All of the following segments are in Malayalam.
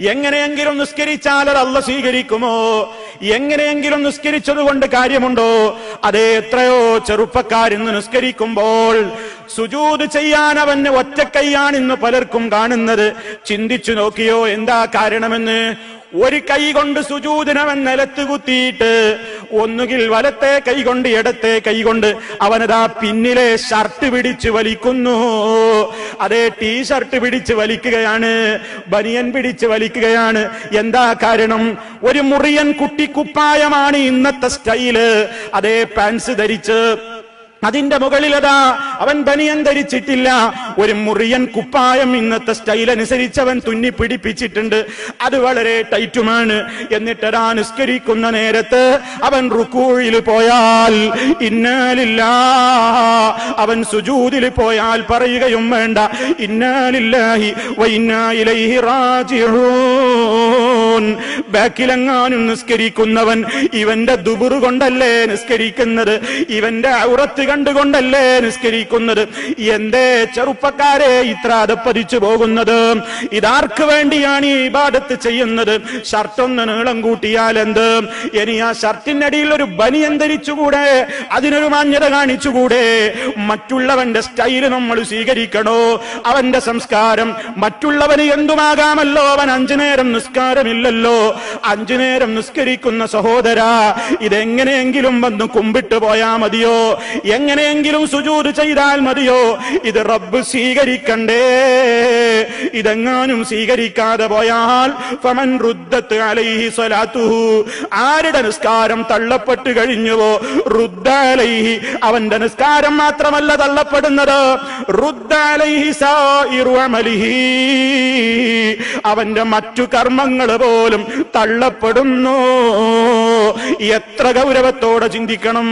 എങ്ങനെയെങ്കിലും നിസ്കരിച്ചാൽ അത് അല്ല സ്വീകരിക്കുമോ? എങ്ങനെയെങ്കിലും നിസ്കരിച്ചത് കൊണ്ട് കാര്യമുണ്ടോ? അതേ എത്രയോ ചെറുപ്പക്കാരിന്ന് നിസ്കരിക്കുമ്പോൾ സുജൂത് ചെയ്യാൻ അവന് ഒറ്റക്കൈയാണ് ഇന്ന് പലർക്കും കാണുന്നത്. ചിന്തിച്ചു നോക്കിയോ എന്താ കാരണമെന്ന്? ഒരു കൈ കൊണ്ട് സുജൂതിനവൻ നിലത്ത് കുത്തിയിട്ട് ഒന്നുകിൽ വലത്തെ കൈ കൊണ്ട് ഇടത്തെ കൈ കൊണ്ട് അവനതാ പിന്നിലെ ഷർട്ട് പിടിച്ചു വലിക്കുന്നു. അതേ ടീഷർട്ട് പിടിച്ച് വലിക്കുകയാണ് ബനിയൻ പിടിച്ച് വലിക്കുകയാണ്. എന്താ കാരണം? ഒരു മുറിയൻ കുട്ടിക്കുപ്പായമാണ് ഇന്നത്തെ സ്റ്റൈൽ. അതേ പാൻസ് ധരിച്ച് അതിന്റെ മുകളിലതാ. അവൻ ബനിയൻ ധരിച്ചിട്ടില്ല ഒരു മുറിയൻ കുപ്പായം ഇന്നത്തെ സ്റ്റൈൽ അനുസരിച്ച് അവൻ തുന്നി പിടിപ്പിച്ചിട്ടുണ്ട്. അത് വളരെ ടൈറ്റുമാണ്. എന്നിട്ടതാ നിസ്കരിക്കുന്ന നേരത്ത് അവൻ റുക്കൂഴിൽ പോയാൽ ഇന്നാലില്ല. അവൻ സുജൂതിൽ പോയാൽ പറയുകയും വേണ്ട. ഇന്നാലില്ലാഹി വൈനായിലൈഹി റാജിഊൻ. ബാക്കിലെങ്ങാനും നിസ്കരിക്കുന്നവൻ ഇവന്റെ ദുബുറു കൊണ്ടല്ലേ നിസ്കരിക്കുന്നത്? ഇവന്റെ ഔറത്ത് കണ്ടുകൊണ്ടല്ലേ നിസ്കരിക്കുന്നത്? എന്തേ ചെറുപ്പക്കാരെ ഇത്ര അതപ്പതിച്ചു പോകുന്നത്? ഇതാർക്ക് വേണ്ടിയാണ് ഈ ഇബാദത്ത് ചെയ്യുന്നത്? ഷർട്ടൊന്ന് നീളം കൂട്ടിയാൽ എന്ത്? ഇനി ആ ഷർട്ടിനടിയിൽ ഒരു ബനിയൻ ധരിച്ചുകൂടെ അതിനൊരു മാന്യത കാണിച്ചുകൂടെ? മറ്റുള്ളവന്റെ സ്റ്റൈൽ നമ്മൾ സ്വീകരിക്കണോ? അവന്റെ സംസ്കാരം മറ്റുള്ളവന് എന്തുമാകാമല്ലോ? അവൻ അഞ്ചു നേരം നിസ്കാരമില്ലല്ലോ അഞ്ചു നേരം നിസ്കരിക്കുന്ന സഹോദര ഇതെങ്ങനെയെങ്കിലും വന്ന് കുമ്പിട്ട് പോയാ മതിയോ? എങ്ങനെയെങ്കിലും സുജൂത് ചെയ്താൽ മതിയോ? ഇത് റബ്ബ് സ്വീകരിക്കണ്ടേ. ഇതെങ്ങാനും സ്വീകരിക്കാതെ പോയാൽ ഫമൻ റുദ്ദത്ത് അലൈഹി സ്വലാത്തുഹു. ആരുടെ നിസ്കാരം തള്ളപ്പെട്ടു കഴിഞ്ഞുവോ? റുദ്ദാലൈഹി. അവന്റെ നിസ്കാരം മാത്രമല്ല തള്ളപ്പെടുന്നത്. റുദ്ദാലൈഹി സായിറു അമലിഹി. അവന്റെ മറ്റു കർമ്മങ്ങൾ പോലും തള്ളപ്പെടുന്നു. എത്ര ഗൗരവത്തോടെ ചിന്തിക്കണം.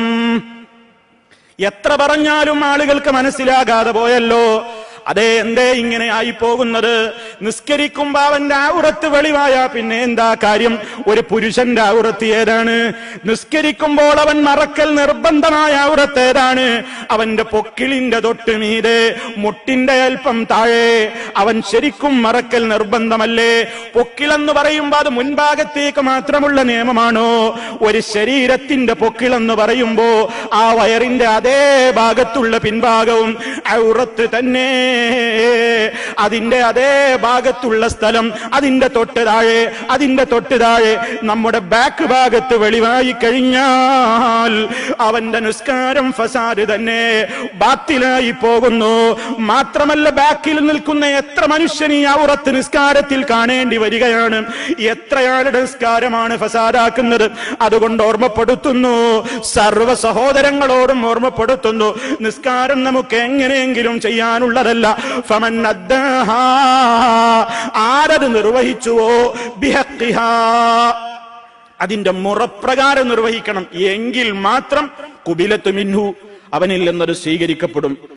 എത്ര പറഞ്ഞാലും ആളുകൾക്ക് മനസ്സിലാകാതെ പോയല്ലോ. അതെ എന്തേ ഇങ്ങനെ ആയി പോകുന്നത് നിസ്കരിക്കുമ്പോ അവന്റെ ഔറത്ത് വെളിവായ പിന്നെ എന്താ കാര്യം? ഒരു പുരുഷന്റെ ഔറത്ത് ഏതാണ്? നിസ്കരിക്കുമ്പോൾ അവൻ മറക്കൽ നിർബന്ധമായ ഔറത്ത് ഏതാണ്? അവന്റെ പൊക്കിളിന്റെ തൊട്ട് മീതെ മുട്ടിന്റെ അല്പം താഴെ അവൻ ശരിക്കും മറക്കൽ നിർബന്ധമല്ലേ? പൊക്കിളെന്ന് പറയുമ്പോൾ അത് മുൻഭാഗത്തേക്ക് മാത്രമുള്ള നിയമമാണോ? ഒരു ശരീരത്തിന്റെ പൊക്കിളെന്ന് പറയുമ്പോ ആ വയറിന്റെ അതേ ഭാഗത്തുള്ള പിൻഭാഗവും ഔറത്ത് തന്നെ. അതിന്റെ അതേ ഭാഗത്തുള്ള സ്ഥലം അതിന്റെ തൊട്ട് താഴെ അതിന്റെ തൊട്ട് താഴെ. നമ്മുടെ ബാക്ക് ഭാഗത്ത് വെളിവായി കഴിഞ്ഞാൽ അവന്റെ നിസ്കാരം ഫസാദ് തന്നെ. ബാത്തിലായി പോകുന്നു. മാത്രമല്ല ബാക്കിൽ നിൽക്കുന്ന എത്ര മനുഷ്യൻ ഈ ഔറത്ത് നിസ്കാരത്തിൽ കാണേണ്ടി വരികയാണ്. എത്രയാളുടെ നിസ്കാരമാണ് ഫസാദാക്കുന്നത്. അതുകൊണ്ട് ഓർമ്മപ്പെടുത്തുന്നു. സർവ സഹോദരങ്ങളോടും ഓർമ്മപ്പെടുത്തുന്നു. നിസ്കാരം നമുക്ക് എങ്ങനെയെങ്കിലും ചെയ്യാനുള്ളതല്ല. ഫമൻ. ആരത് നിർവഹിച്ചുവോ. അതിന്റെ മുറപ്രകാരം നിർവഹിക്കണം. എങ്കിൽ മാത്രം കുബിലത്ത് മിൻഹു അവനിൽ നിന്നത് സ്വീകരിക്കപ്പെടും.